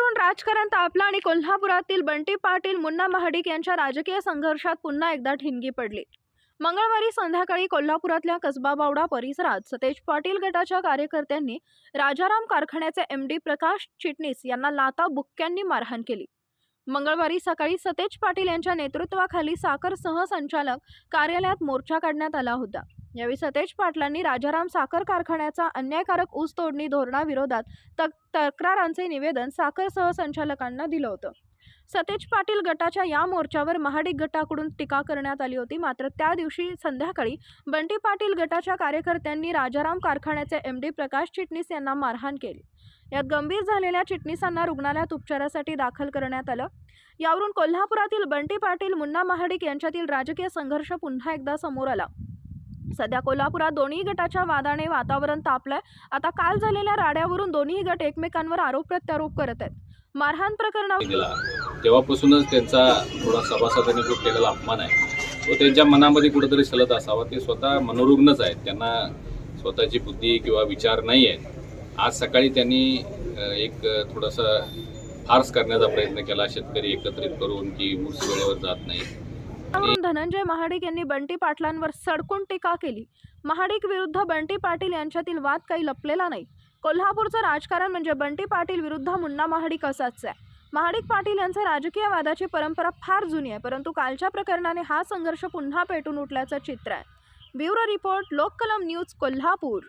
राजकारण तापला आणि कोल्हापुरातील बंटी पाटील मुन्ना महाडिक यांच्या राजकीय संघर्षात पुन्हा एकदा ठिणगी पडली. मंगळवारी संध्याकाळी कोल्हापुरातल्या कसबा बावडा परिसरात सतेज पाटील गटाच्या कार्यकर्त्यांनी राजाराम कारखान्याचे एम डी प्रकाश चिटणीस यांना लाता बुक्क्यांनी मारहाण केली. मंगळवारी सकाळी सतेज पाटील यांच्या नेतृत्वाखाली साखर सहसंचालक कार्यालयात मोर्चा काढण्यात आला होता. यावेळी सतेज पाटलांनी राजाराम साखर कारखान्याचा अन्यायकारक ऊस तोडणी धोरणाविरोधात तक तक्रारांचे निवेदन साखर सहसंचालकांना दिलं होतं. सतेज पाटील गटाच्या या मोर्चावर महाडिक गटाकडून टीका करण्यात आली होती. मात्र त्या दिवशी संध्याकाळी बंटी पाटील गटाच्या कार्यकर्त्यांनी राजाराम कारखान्याचे एम डी प्रकाश चिटणीस यांना मारहाण केली. यात गंभीर झालेल्या चिटणीसांना रुग्णालयात उपचारासाठी दाखल करण्यात आलं. यावरून कोल्हापुरातील बंटी पाटील मुन्ना महाडिक यांच्यातील राजकीय संघर्ष पुन्हा एकदा समोर आला. सध्या कोल्हापुरात दोन्ही गटाच्या वादाने वातावरण तापलंय. आता काल झालेल्या राड्यावरून दोन्ही गट एकमेकांवर आरोप प्रत्यारोप करत आहेत. मारहाण प्रकरणावर तेव्हापासूनच त्यांचा थोडा सभासदांनी जो केलेला अपमान आहे तो त्यांच्या मनामध्ये कुठेतरी सलत असावा. ते स्वतः मनोरुग्णच आहेत. त्यांना स्वतःची बुद्धी किंवा विचार नाही आहेत. आज सकाळी त्यांनी एक थोडासा फार्स करण्याचा प्रयत्न केला. शेतकरी एकत्रित करून की ऊस वेळेवर जात नाही यावरून धनंजय महाडिक यांनी बंटी पाटलांवर सडकून टीका केली. महाडिक विरुद्ध बंटी पाटील यांच्यातील वाद काही लपलेला नाही. कोल्हापूरचं राजकारण म्हणजे बंटी पाटील विरुद्ध मुन्ना महाडिक असाच आहे. महाडिक पाटील यांचा राजकीय वादाची परंपरा फार जुनी आहे परंतु कालच्या प्रकरणाने हा संघर्ष पुन्हा पेटून उठल्याचं चित्र आहे. Bureau report Lokkalam news Kolhapur.